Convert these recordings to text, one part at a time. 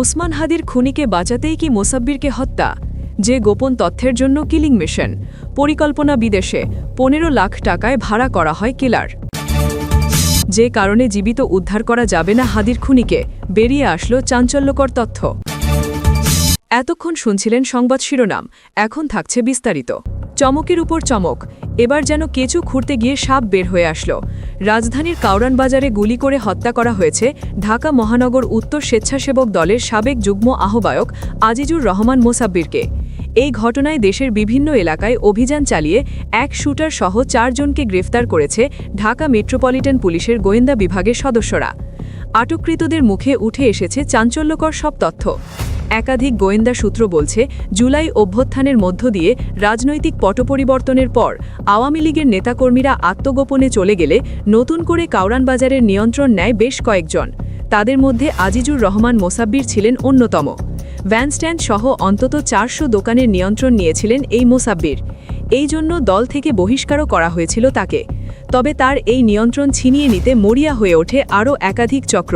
ওসমান হাদির খুনিকে বাঁচাতেই কি মোসাব্বিরকে হত্যা? যে গোপন তথ্যের জন্য কিলিং মিশন। পরিকল্পনা বিদেশে। পনেরো লাখ টাকায় ভাড়া করা হয় কিলার। যে কারণে জীবিত উদ্ধার করা যাবে না হাদির খুনিকে। বেরিয়ে আসলো চাঞ্চল্যকর তথ্য। এতক্ষণ শুনছিলেন সংবাদ শিরোনাম। এখন থাকছে বিস্তারিত। চমকের উপর চমক। এবার যেন কেঁচু খুঁড়তে গিয়ে সাপ বের হয়ে আসলো। রাজধানীর কাউরান বাজারে গুলি করে হত্যা করা হয়েছে ঢাকা মহানগর উত্তর স্বেচ্ছাসেবক দলের সাবেক যুগ্ম আহ্বায়ক আজিজুর রহমান মোসাব্বিরকে। এই ঘটনায় দেশের বিভিন্ন এলাকায় অভিযান চালিয়ে এক শুটার সহ চারজনকে গ্রেফতার করেছে ঢাকা মেট্রোপলিটন পুলিশের গোয়েন্দা বিভাগের সদস্যরা। আটককৃতদের মুখে উঠে এসেছে চাঞ্চল্যকর সব তথ্য। একাধিক গোয়েন্দা সূত্র বলছে, জুলাই অভ্যুত্থানের মধ্য দিয়ে রাজনৈতিক পটপরিবর্তনের পর আওয়ামী লীগের নেতাকর্মীরা আত্মগোপনে চলে গেলে নতুন করে কাউরান বাজারের নিয়ন্ত্রণ নেয় বেশ কয়েকজন। তাদের মধ্যে আজিজুর রহমান মোসাব্বির ছিলেন অন্যতম। ভ্যানস্ট্যান্ড সহ অন্তত চারশো দোকানের নিয়ন্ত্রণ নিয়েছিলেন এই মোসাব্বির। এই জন্য দল থেকে বহিষ্কারও করা হয়েছিল তাকে। তবে তার এই নিয়ন্ত্রণ ছিনিয়ে নিতে মরিয়া হয়ে ওঠে আরও একাধিক চক্র।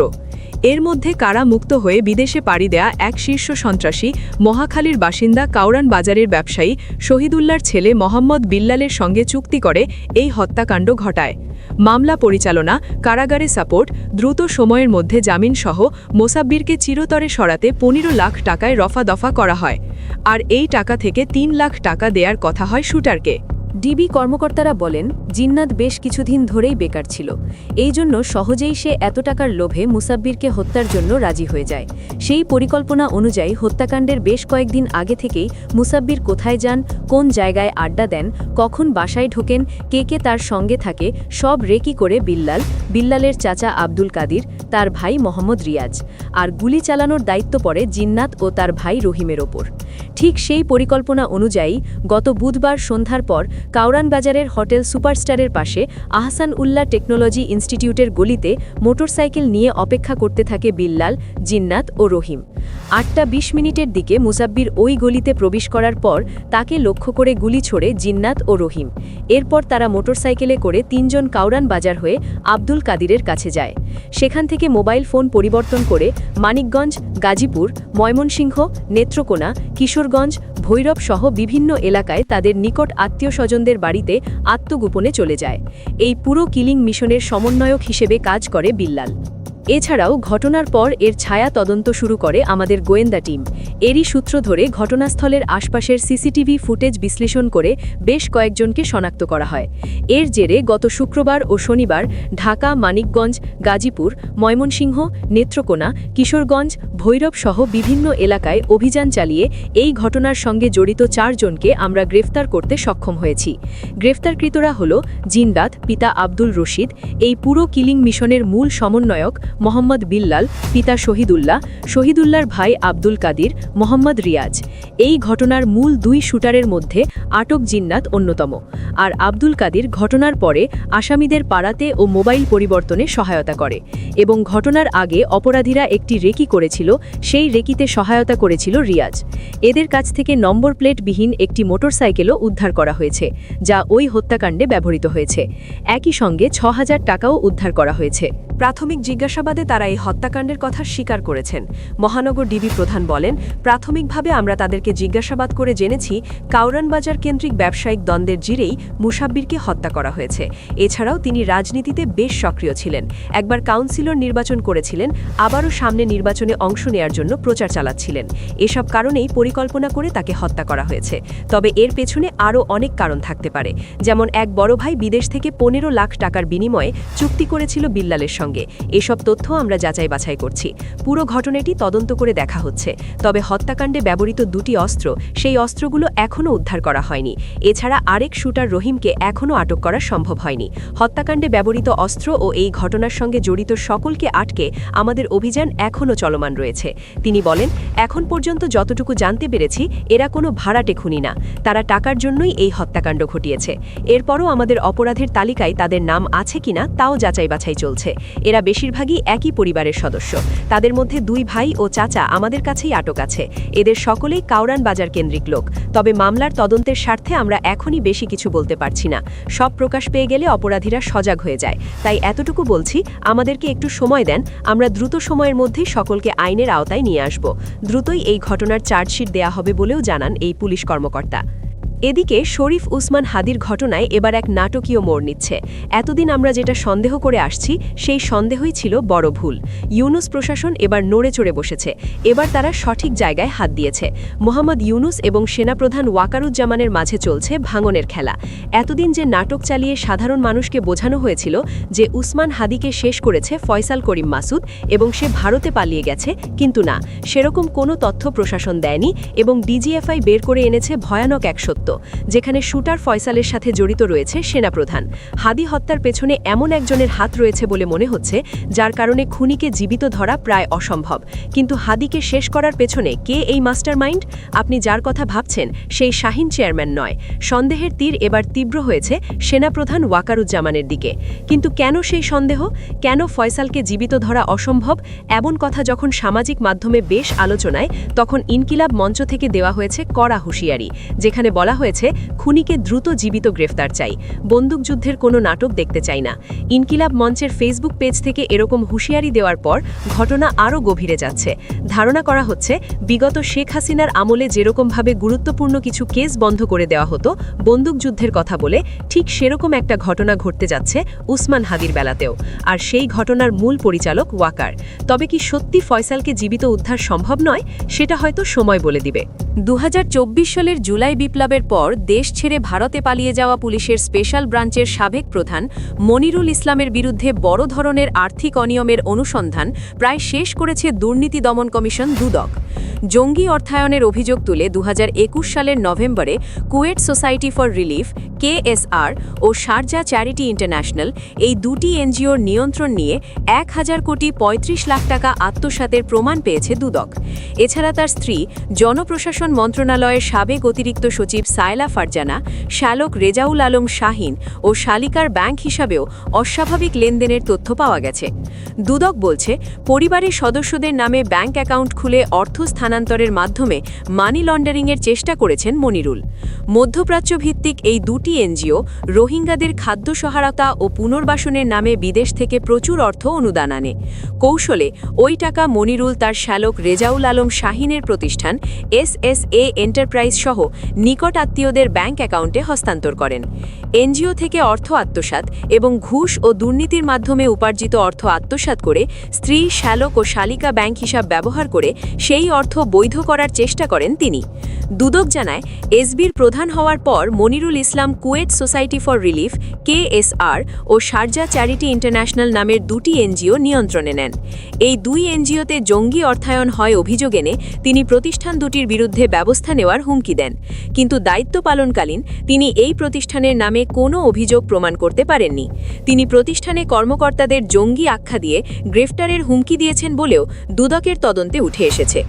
এর মধ্যে কারা মুক্ত হয়ে বিদেশে পাড়ি দেয়া এক শীর্ষ সন্ত্রাসী, মহাখালীর বাসিন্দা কাউরান বাজারের ব্যবসায়ী শহীদুল্লার ছেলে মোহাম্মদ বিল্লালের সঙ্গে চুক্তি করে এই হত্যাকাণ্ড ঘটায়। মামলা পরিচালনা, কারাগারে সাপোর্ট, দ্রুত সময়ের মধ্যে জামিনসহ মোসাব্বিরকে চিরতরে সরাতে পনেরো লাখ টাকায় রফা দফা করা হয়। আর এই টাকা থেকে তিন লাখ টাকা দেয়ার কথা হয় শুটারকে। ডিবি কর্মকর্তারা বলেন, জিন্নাত বেশ কিছুদিন ধরেই বেকার ছিল। এই জন্য সহজেই সে এত টাকার লোভে মুসাব্বিরকে হত্যার জন্য রাজি হয়ে যায়। সেই পরিকল্পনা অনুযায়ী হত্যাকাণ্ডের বেশ কয়েকদিন আগে থেকেই মুসাব্বির কোথায় যান, কোন জায়গায় আড্ডা দেন, কখন বাসায় ঢোকেন, কে কে তার সঙ্গে থাকে, সব রেকি করে বিল্লাল, বিল্লালের চাচা আব্দুল কাদির, তার ভাই মোহাম্মদ রিয়াজ। আর গুলি চালানোর দায়িত্ব পড়ে জিন্নাত ও তার ভাই রহিমের ওপর। ঠিক সেই পরিকল্পনা অনুযায়ী গত বুধবার সন্ধ্যার পর কাউরান বাজারের হোটেল সুপারস্টারের পাশে আহসান উল্লাহ টেকনোলজি ইনস্টিটিউটের গলিতে মোটরসাইকেল নিয়ে অপেক্ষা করতে থাকে বিল্লাল, জিন্নাত ও রহিম। আটটা বিশ মিনিটের দিকে মুসাব্বির ওই গলিতে প্রবেশ করার পর তাকে লক্ষ্য করে গুলি ছোড়ে জিন্নাত ও রহিম। এরপর তারা মোটরসাইকেলে করে তিনজন কাউরান বাজার হয়ে আব্দুল কাদিরের কাছে যায়। সেখান থেকে মোবাইল ফোন পরিবর্তন করে মানিকগঞ্জ, গাজীপুর, ময়মনসিংহ, নেত্রকোনা, কিশোরগঞ্জ, ভৈরব সহ বিভিন্ন এলাকায় তাদের নিকট আত্মীয় স্বজনদের বাড়িতে আত্মগোপনে চলে যায়। এই পুরো কিলিং মিশনের সমন্বয়ক হিসেবে কাজ করে বিল্লাল। এছাড়াও ঘটনার পর এর ছায়া তদন্ত শুরু করে আমাদের গোয়েন্দা টিম। এরই সূত্র ধরে ঘটনাস্থলের আশপাশের সিসিটিভি ফুটেজ বিশ্লেষণ করে বেশ কয়েকজনকে শনাক্ত করা হয়। এর জেরে গত শুক্রবার ও শনিবার ঢাকা, মানিকগঞ্জ, গাজীপুর, ময়মনসিংহ, নেত্রকোনা, কিশোরগঞ্জ, ভৈরব সহ বিভিন্ন এলাকায় অভিযান চালিয়ে এই ঘটনার সঙ্গে জড়িত চারজনকে আমরা গ্রেফতার করতে সক্ষম হয়েছি। গ্রেফতারকৃতরা হল জিন্দাত, পিতা আব্দুল রশিদ। এই পুরো কিলিং মিশনের মূল সমন্বয়ক মোহাম্মদ বিল্লাল, পিতা শহীদুল্লাহ, শহীদুল্লাহর ভাই আব্দুল কাদির, মোহাম্মদ রিয়াজ। এই ঘটনার মূল দুই শুটারের মধ্যে আটক জিন্নাত অন্যতম। আর আব্দুল কাদির ঘটনার পরে আসামিদের পাড়াতে ও মোবাইল পরিবর্তনে সহায়তা করে এবং ঘটনার আগে অপরাধীরা একটি রেকি করেছিল, সেই রেকিতে সহায়তা করেছিল রিয়াজ। এদের কাছ থেকে নম্বর প্লেটবিহীন একটি মোটরসাইকেলও উদ্ধার করা হয়েছে, যা ওই হত্যাকাণ্ডে ব্যবহৃত হয়েছে। একই সঙ্গে ছ টাকাও উদ্ধার করা হয়েছে। প্রাথমিক জিজ্ঞাসাবাদে তারা এই হত্যাকাণ্ডের কথা স্বীকার করেছেন। মহানগর ডিবি প্রধান বলেন, প্রাথমিকভাবে আমরা তাদেরকে জিজ্ঞাসাবাদ করে জেনেছি কাউরান বাজার কেন্দ্রিক ব্যবসায়িক দ্বন্দ্বের জিরেই মুসাব্বিরকে হত্যা করা হয়েছে। এছাড়াও তিনি রাজনীতিতে বেশ সক্রিয় ছিলেন। একবার কাউন্সিলর নির্বাচন করেছিলেন, আবারও সামনে নির্বাচনে অংশ নেয়ার জন্য প্রচার চালাচ্ছিলেন। এসব কারণেই পরিকল্পনা করে তাকে হত্যা করা হয়েছে। তবে এর পেছনে আরও অনেক কারণ থাকতে পারে। যেমন এক বড় ভাই বিদেশ থেকে পনেরো লাখ টাকার বিনিময়ে চুক্তি করেছিল বিল্লালের সঙ্গে। এসব তথ্য আমরা যাচাই বাছাই করছি। পুরো ঘটনাটি তদন্ত করে দেখা হচ্ছে। তবে হত্যাকাণ্ডে ব্যবহৃত দুটি অস্ত্র, সেই অস্ত্রগুলো এখনও উদ্ধার করা হয়নি। এছাড়া আরেক শুটার রহিমকে এখনও আটক করা সম্ভব হয়নি। হত্যাকাণ্ডে ব্যবহৃত অস্ত্র ও এই ঘটনার সঙ্গে জড়িত সকলকে আটকে আমাদের অভিযান এখনও চলমান রয়েছে। তিনি বলেন, এখন পর্যন্ত যতটুকু জানতে পেরেছি, এরা কোনো ভাড়াটে খুনি না। তারা টাকার জন্যই এই হত্যাকাণ্ড ঘটিয়েছে। এরপরও আমাদের অপরাধের তালিকায় তাদের নাম আছে কিনা, তাও যাচাই বাছাই চলছে। এরা বেশিরভাগই একই পরিবারের সদস্য। তাদের মধ্যে দুই ভাই ও চাচা আমাদের কাছেই আটক আছে। এদের সকলেই কাউরান বাজার কেন্দ্রিক লোক। তবে মামলার তদন্তের স্বার্থে আমরা এখনই বেশি কিছু বলতে পারছি না। সব প্রকাশ পেয়ে গেলে অপরাধীরা সজাগ হয়ে যায়। তাই এতটুকু বলছি, আমাদেরকে একটু সময় দেন। আমরা দ্রুত সময়ের মধ্যেই সকলকে আইনের আওতায় নিয়ে আসব। দ্রুতই এই ঘটনার চার্জশিট দেয়া হবে বলেও জানান এই পুলিশ কর্মকর্তা। এদিকে শরীফ উসমান হাদির ঘটনায় এবার এক নাটকীয় মোড় নিচ্ছে। এতদিন আমরা যেটা সন্দেহ করে আসছি, সেই সন্দেহই ছিল বড় ভুল। ইউনুস প্রশাসন এবার নড়ে চড়ে বসেছে। এবার তারা সঠিক জায়গায় হাত দিয়েছে। মোহাম্মদ ইউনুস এবং সেনাপ্রধান ওয়াকারুজ্জামানের মাঝে চলছে ভাঙনের খেলা। এতদিন যে নাটক চালিয়ে সাধারণ মানুষকে বোঝানো হয়েছিল যে উসমান হাদিকে শেষ করেছে ফয়সাল করিম মাসুদ এবং সে ভারতে পালিয়ে গেছে, কিন্তু না। সেরকম কোনো তথ্য প্রশাসন দেয়নি এবং ডিজিএফআই বের করে এনেছে ভয়ানক এক সত্য। যেখানে শুটার ফয়সালের সাথে জড়িত রয়েছে সেনাপ্রধান। হাদি হত্যার পেছনে এমন একজনের হাত রয়েছে বলে মনে হচ্ছে, যার কারণে খুনিকে জীবিত ধরা প্রায় অসম্ভব। কিন্তু হাদিকে শেষ করার পেছনে কে এই মাস্টার মাইন্ড আপনি যার কথা ভাবছেন, সেই শাহিন চেয়ারম্যান নয়। সন্দেহের তীর এবার তীব্র হয়েছে সেনাপ্রধান ওয়াকারুজ্জামানের দিকে। কিন্তু কেন সেই সন্দেহ? কেন ফয়সালকে জীবিত ধরা অসম্ভব? এমন কথা যখন সামাজিক মাধ্যমে বেশ আলোচনায়, তখন ইনকিলাব মঞ্চ থেকে দেওয়া হয়েছে কড়া হুঁশিয়ারি, যেখানে বলা হয়েছে, খুনিকে দ্রুত জীবিত গ্রেফতার চাই। বন্দুকযুদ্ধের কোনো নাটক দেখতে চাই না। ইনকিলাব মঞ্চের ফেসবুক পেজ থেকে এরকম হুঁশিয়ারি দেওয়ার পর ঘটনা আরও গভীরে যাচ্ছে। ধারণা করা হচ্ছে, বিগত শেখ হাসিনার আমলে যেরকমভাবে গুরুত্বপূর্ণ কিছু কেস বন্ধ করে দেওয়া হতো বন্দুকযুদ্ধের কথা বলে ঠিক সেরকম একটা ঘটনা ঘটতে যাচ্ছে উসমান হাদির বেলাতেও। আর সেই ঘটনার মূল পরিচালক ওয়াকার। তবে কি সত্যি ফয়সালকে জীবিত উদ্ধার সম্ভব নয়, সেটা হয়তো সময় বলে দিবে। দু হাজার চব্বিশ সালের জুলাই বিপ্লবের পর দেশ ছেড়ে ভারতে পালিয়ে যাওয়া পুলিশের স্পেশাল ব্রাঞ্চের সাবেক প্রধান মনিরুল ইসলামের বিরুদ্ধে বড় ধরনের আর্থিক অনিয়মের অনুসন্ধান প্রায় শেষ করেছে দুর্নীতি দমন কমিশন দুদক। জঙ্গি অর্থায়নের অভিযোগ তুলে দু হাজার একুশ সালের নভেম্বরে Kuwait society for relief, KSR O Sharjah charity international এই দুটি এনজিওর নিয়ন্ত্রণ নিয়ে এক হাজার কোটি ৩৫ লাখ টাকা আত্মসাতের প্রমাণ পেয়েছে দুদক। এছাড়া তার স্ত্রী, জনপ্রশাসন মন্ত্রণালয়ের সাবেক অতিরিক্ত সচিব সায়লা ফারজানা, শ্যালক রেজাউল আলম শাহিন ও শালিকার ব্যাংক হিসাবেও অস্বাভাবিক লেনদেনের তথ্য পাওয়া গেছে। দুদক বলছে, পরিবারের সদস্যদের নামে ব্যাংক অ্যাকাউন্ট খুলে অর্থ স্থানান্তরের মাধ্যমে মানি লন্ডারিংয়ের চেষ্টা করেছেন মনিরুল। মধ্যপ্রাচ্য ভিত্তিক এই দুটি এনজিও রোহিঙ্গাদের খাদ্য সহায়তা ও পুনর্বাসনের নামে বিদেশ থেকে প্রচুর অর্থ অনুদান আনে। কৌশলে ওই টাকা মনিরুল তার শ্যালক রেজাউল আলম শাহিনের প্রতিষ্ঠান এসএসএ এন্টারপ্রাইজ সহ নিকট আত্মীয়দের ব্যাংক অ্যাকাউন্টে হস্তান্তর করেন। এনজিও থেকে অর্থ আত্মসাৎ এবং ঘুষ ও দুর্নীতির মাধ্যমে উপার্জিত অর্থ আত্মসাৎ করে স্ত্রী, শ্যালক ও শালিকা ব্যাংক হিসাব ব্যবহার করে সেই অর্থ বৈধ করার চেষ্টা করেন তিনি। দুদক জানায়, এসবির প্রধান হওয়ার পর Monirul Islam Kuwait society for relief, KSR O Sharjah charity international নামের দুটি এনজিও নিয়ন্ত্রণে নেন। এই দুই এনজিওতে জঙ্গি অর্থায়ন হয় অভিযোগ এনে তিনি প্রতিষ্ঠান দুটির বিরুদ্ধে ব্যবস্থা নেওয়ার হুমকি দেন। কিন্তু দায়িত্ব পালনকালীন তিনি এই প্রতিষ্ঠানের নামে কোনো অভিযোগ প্রমাণ করতে পারেননি। তিনি প্রতিষ্ঠানে কর্মকর্তাদের জঙ্গি আখ্যা দিয়ে গ্রেফতারের হুমকি দিয়েছেন বলেও দুদকের তদন্তে উঠে এসেছে।